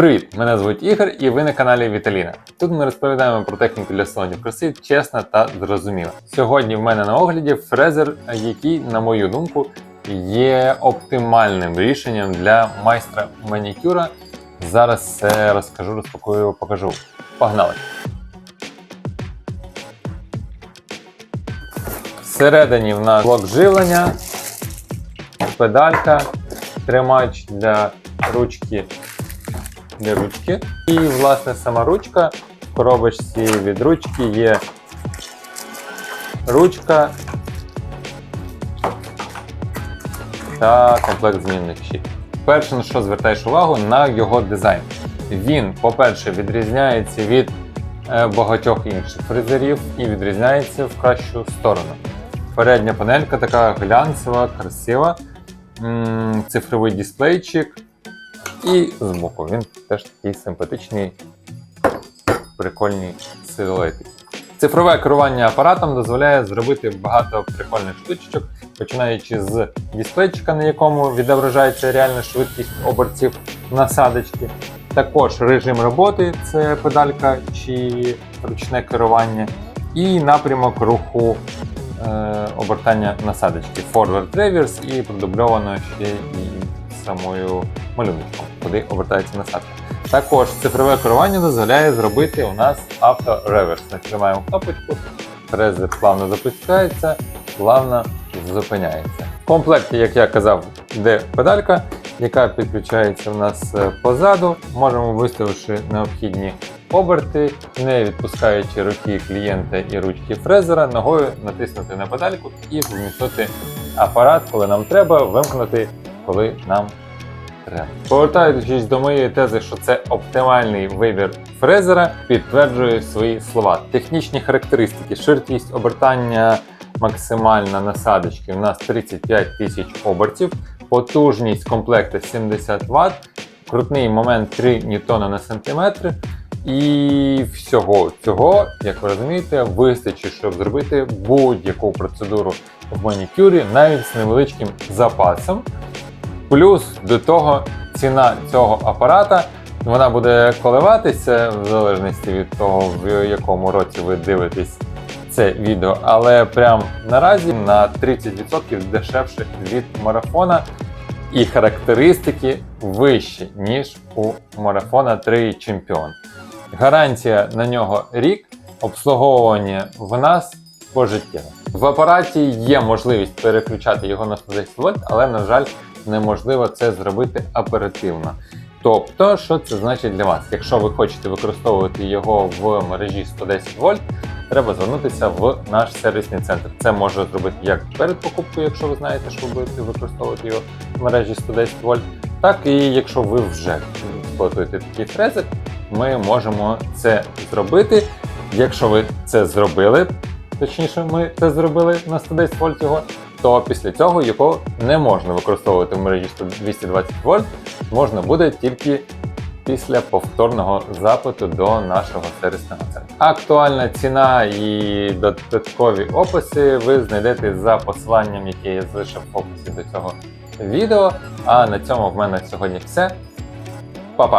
Привіт! Мене звуть Ігор і ви на каналі Віталіна. Тут ми розповідаємо про техніку для салонів краси чесно та зрозуміло. Сьогодні в мене на огляді фрезер, який, на мою думку, є оптимальним рішенням для майстра манікюра. Зараз все розкажу, розпакую, покажу. Погнали! Всередині в нас блок живлення, педалька, тримач для ручки для ручки. І, власне, сама ручка. В коробочці від ручки є ручка та комплект змінних щит. Перше, на що звертаєш увагу, на його дизайн. Він, по-перше, відрізняється від е, багатьох інших фрезерів і відрізняється в кращу сторону. Передня панелька така глянцева, красива, цифровий дисплейчик. І збоку він теж такий симпатичний, прикольний силуетик. Цифрове керування апаратом дозволяє зробити багато прикольних штучок, починаючи з дисплейчика, на якому відображається реальна швидкість обертів насадочки. Також режим роботи це педалька чи ручне керування, і напрямок руху е, обертання насадочки. Forward reverse і продубльовано ще і самою малюночком, куди обертається насадка. Також цифрове керування дозволяє зробити у нас автореверс. Нажимаємо кнопочку, фрезер плавно запускається, плавно зупиняється. В комплекті, як я казав, йде педалька, яка підключається у нас е, позаду. Можемо виставивши необхідні оберти, не відпускаючи руки клієнта і ручки фрезера, ногою натиснути на педальку і вмістити апарат, коли нам треба, вимкнути, коли нам треба. Повертаючись до моєї тези, що це оптимальний вибір фрезера, підтверджую свої слова. Технічні характеристики, швидкість обертання максимальна насадочки у нас 35 тисяч обертів, потужність комплекту 70 Вт, крутний момент 3 ньютона на сантиметр. І всього цього, як ви розумієте, вистачить, щоб зробити будь-яку процедуру в манікюрі навіть з невеличким запасом. Плюс до того ціна цього апарата вона буде коливатися в залежності від того, в якому році ви дивитесь це відео, але прям наразі на 30% дешевше від марафона. І характеристики вищі, ніж у марафона 3 Чемпіон. Гарантія на нього рік, обслуговування в нас пожиттєво. В апараті є можливість переключати його на 110 вольт, але, на жаль, неможливо це зробити оперативно. Тобто, що це значить для вас? Якщо ви хочете використовувати його в мережі 110 вольт, треба звернутися в наш сервісний центр. Це може зробити як перед покупкою, якщо ви знаєте, що ви будете використовувати його в мережі 110 вольт, так і якщо ви вже експлуатуєте такий фрезер, ми можемо це зробити. Якщо ви це зробили, точніше, ми це зробили на 110 вольт його, то після цього його не можна використовувати в мережі 220 вольт, можна буде тільки після повторного запиту до нашого сервісного центру. Актуальна ціна і додаткові описи ви знайдете за посиланням, яке я залишив в описі до цього відео. А на цьому в мене сьогодні все. Па-па!